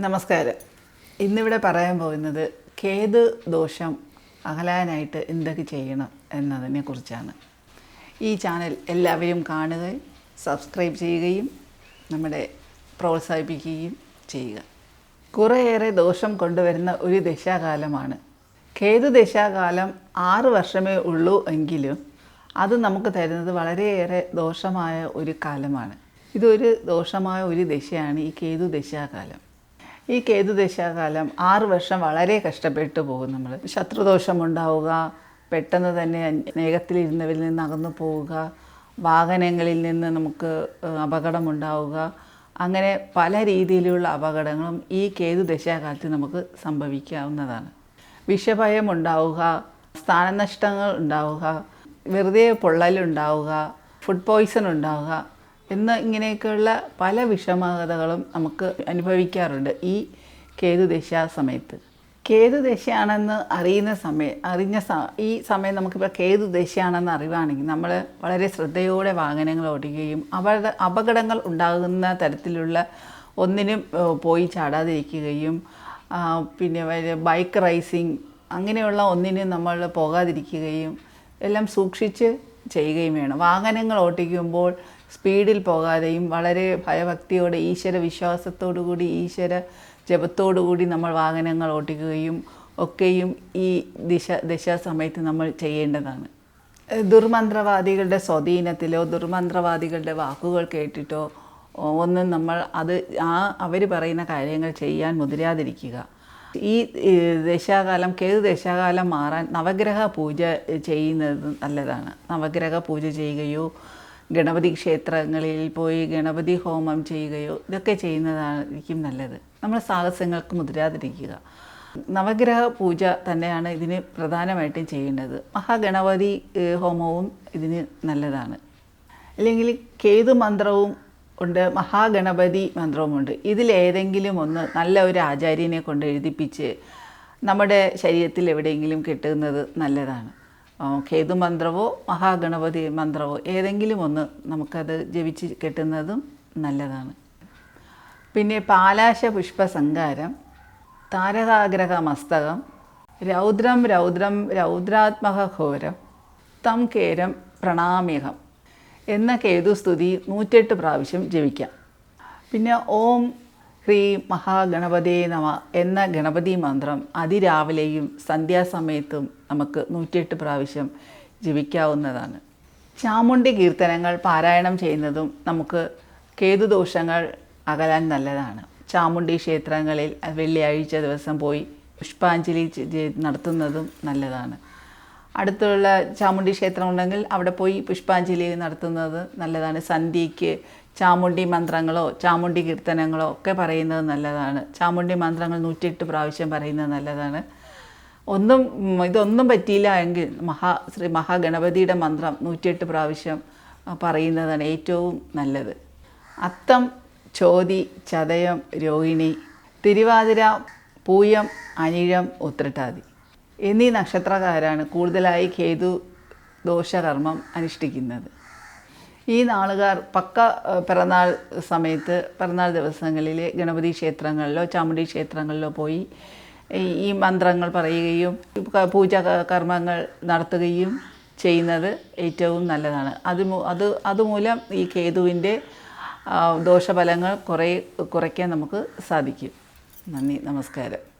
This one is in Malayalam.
നമസ്കാരം. ഇന്നിവിടെ പറയാൻ പോകുന്നത് കേതു ദോഷം അകലാനായിട്ട് എന്തൊക്കെ ചെയ്യണം എന്നതിനെ കുറിച്ചാണ്. ഈ ചാനൽ എല്ലാവരും കാണുകയും സബ്സ്ക്രൈബ് ചെയ്യുകയും നമ്മുടെ പ്രോത്സാഹിപ്പിക്കുകയും ചെയ്യുക. കുറേയേറെ ദോഷം കൊണ്ടുവരുന്ന ഒരു ദശാകാലമാണ്. കേതു ദശാകാലം ആറ് വർഷമേ ഉള്ളൂ എങ്കിലും അത് നമുക്ക് തരുന്നത് വളരെയേറെ ദോഷമായ ഒരു കാലമാണ്. ഇതൊരു ദോഷമായ ഒരു ദശയാണ് ഈ കേതു ദശാകാലം. ഈ കേതു ദശാകാലം ആറ് വർഷം വളരെ കഷ്ടപ്പെട്ടു പോകും നമ്മൾ ശത്രുദോഷം ഉണ്ടാവുക പെട്ടെന്ന് തന്നെ സ്നേഹത്തിലിരുന്നവരിൽ നിന്ന് അകന്നു പോവുക വാഹനങ്ങളിൽ നിന്ന് നമുക്ക് അപകടമുണ്ടാവുക. അങ്ങനെ പല രീതിയിലുള്ള അപകടങ്ങളും ഈ കേതു ദശാകാലത്ത് നമുക്ക് സംഭവിക്കാവുന്നതാണ്. വിഷഭയം ഉണ്ടാവുക സ്ഥാനനഷ്ടങ്ങൾ ഉണ്ടാവുക വെറുതെ പൊള്ളലുണ്ടാവുക ഫുഡ് പോയ്സൺ ഉണ്ടാവുക എന്ന് ഇങ്ങനെയൊക്കെയുള്ള പല വിഷമതകളും നമുക്ക് അനുഭവിക്കാറുണ്ട് ഈ കേതുദശ സമയത്ത്. കേതുദശയാണെന്ന് അറിയുന്ന സമയം അറിഞ്ഞ ഈ സമയം നമുക്കിപ്പോൾ കേതുദശയാണെന്ന് അറിവാണെങ്കിൽ നമ്മൾ വളരെ ശ്രദ്ധയോടെ വാഹനങ്ങൾ ഓടിക്കുകയും അപകട അപകടങ്ങൾ ഉണ്ടാകുന്ന തരത്തിലുള്ള ഒന്നിനും പോയി ചാടാതിരിക്കുകയും പിന്നെ ബൈക്ക് റൈസിങ് അങ്ങനെയുള്ള ഒന്നിനും നമ്മൾ പോകാതിരിക്കുകയും എല്ലാം സൂക്ഷിച്ച് ചെയ്യുകയും വേണം. വാഹനങ്ങൾ ഓട്ടിക്കുമ്പോൾ സ്പീഡിൽ പോകാതെയും വളരെ ഭയഭക്തിയോടെ ഈശ്വര വിശ്വാസത്തോടു കൂടി ഈശ്വര ജപത്തോടു കൂടി നമ്മൾ വാഹനങ്ങൾ ഓട്ടിക്കുകയും ഒക്കെയും ഈ ദിശ ദശാസമയത്ത് നമ്മൾ ചെയ്യേണ്ടതാണ്. ദുർമന്ത്രവാദികളുടെ സ്വാധീനത്തിലോ ദുർമന്ത്രവാദികളുടെ വാക്കുകൾ കേട്ടിട്ടോ ഒന്നും നമ്മൾ അത് ആ അവർ പറയുന്ന കാര്യങ്ങൾ ചെയ്യാൻ മുതിരാതിരിക്കുക. ഈ ദശാകാലം കേതു ദശാകാലം മാറാൻ നവഗ്രഹ പൂജ ചെയ്യുന്നത് നല്ലതാണ്. നവഗ്രഹ പൂജ ചെയ്യുകയോ ഗണപതി ക്ഷേത്രങ്ങളിൽ പോയി ഗണപതി ഹോമം ചെയ്യുകയോ ഇതൊക്കെ ചെയ്യുന്നതായിരിക്കും നല്ലത്. നമ്മൾ സാഹസങ്ങൾക്ക് മുതിരാതിരിക്കുക. നവഗ്രഹ പൂജ തന്നെയാണ് ഇതിന് പ്രധാനമായിട്ടും ചെയ്യേണ്ടത്. മഹാഗണപതി ഹോമവും ഇതിന് നല്ലതാണ്. അല്ലെങ്കിൽ കേതു മന്ത്രവും ഉണ്ട് മഹാഗണപതി മന്ത്രവുമുണ്ട് ഇതിലേതെങ്കിലും ഒന്ന് നല്ല ഒരു ആചാര്യനെ കൊണ്ട് എഴുതിപ്പിച്ച് നമ്മുടെ ശരീരത്തിൽ എവിടെയെങ്കിലും കിട്ടുന്നത് നല്ലതാണ്. ആ, കേതു മന്ത്രവോ മഹാഗണപതി മന്ത്രവോ ഏതെങ്കിലും ഒന്ന് നമുക്കത് ജപിച്ച് കെട്ടുന്നതും നല്ലതാണ്. പിന്നെ പാലാശ പുഷ്പ സങ്കാരം താരകാഗ്രഹ മസ്തകം രൗദ്രം രൗദ്രം രൗദ്രാത്മക ഘോരം തം കേരം പ്രണാമ്യഹം എന്ന കേതുസ്തുതി നൂറ്റെട്ട് പ്രാവശ്യം ജപിക്കാം. പിന്നെ ഓം ഹ്രീ മഹാഗണപതേ നമ എന്ന ഗണപതി മന്ത്രം അതിരാവിലെയും സന്ധ്യാസമയത്തും നമുക്ക് നൂറ്റിയെട്ട് പ്രാവശ്യം ജപിക്കാവുന്നതാണ്. ചാമുണ്ടി കീർത്തനങ്ങൾ പാരായണം ചെയ്യുന്നതും നമുക്ക് കേതുദോഷങ്ങൾ അകലാൻ നല്ലതാണ്. ചാമുണ്ടി ക്ഷേത്രങ്ങളിൽ വെള്ളിയാഴ്ച ദിവസം പോയി പുഷ്പാഞ്ജലി നടത്തുന്നതും നല്ലതാണ്. അടുത്തുള്ള ചാമുണ്ടി ക്ഷേത്രം ഉണ്ടെങ്കിൽ അവിടെ പോയി പുഷ്പാഞ്ജലി നടത്തുന്നത് നല്ലതാണ്. സന്ധ്യയ്ക്ക് ചാമുണ്ടി മന്ത്രങ്ങളോ ചാമുണ്ടി കീർത്തനങ്ങളോ ഒക്കെ പറയുന്നത് നല്ലതാണ്. ചാമുണ്ടി മന്ത്രങ്ങൾ നൂറ്റിയെട്ട് പ്രാവശ്യം പറയുന്നത് നല്ലതാണ്. ഒന്നും ഇതൊന്നും പറ്റിയില്ല എങ്കിൽ മഹാ ശ്രീ മഹാഗണപതിയുടെ മന്ത്രം നൂറ്റിയെട്ട് പ്രാവശ്യം പറയുന്നതാണ് ഏറ്റവും നല്ലത്. അത്തം ചോതി ചതയം രോഹിണി തിരുവാതിര പൂയം അനിഴം ഉത്രട്ടാതി എന്നീ നക്ഷത്രക്കാരാണ് കൂടുതലായി കേതു ദോഷകർമ്മം അനുഷ്ഠിക്കുന്നത്. ഈ നാളുകാർ പക്ക പിറന്നാൾ സമയത്ത് പിറന്നാൾ ദിവസങ്ങളിൽ ഗണപതി ക്ഷേത്രങ്ങളിലോ ചാമുണ്ടി ക്ഷേത്രങ്ങളിലോ പോയി ഈ- മന്ത്രങ്ങൾ പറയുകയും പൂജാ കർമ്മങ്ങൾ നടത്തുകയും ചെയ്യുന്നത് ഏറ്റവും നല്ലതാണ്. അത് അത് അതുമൂലം ഈ കേതുവിന്റെ ദോഷഫലങ്ങൾ കുറേ കുറയ്ക്കാൻ നമുക്ക് സാധിക്കും. നന്ദി നമസ്കാരം.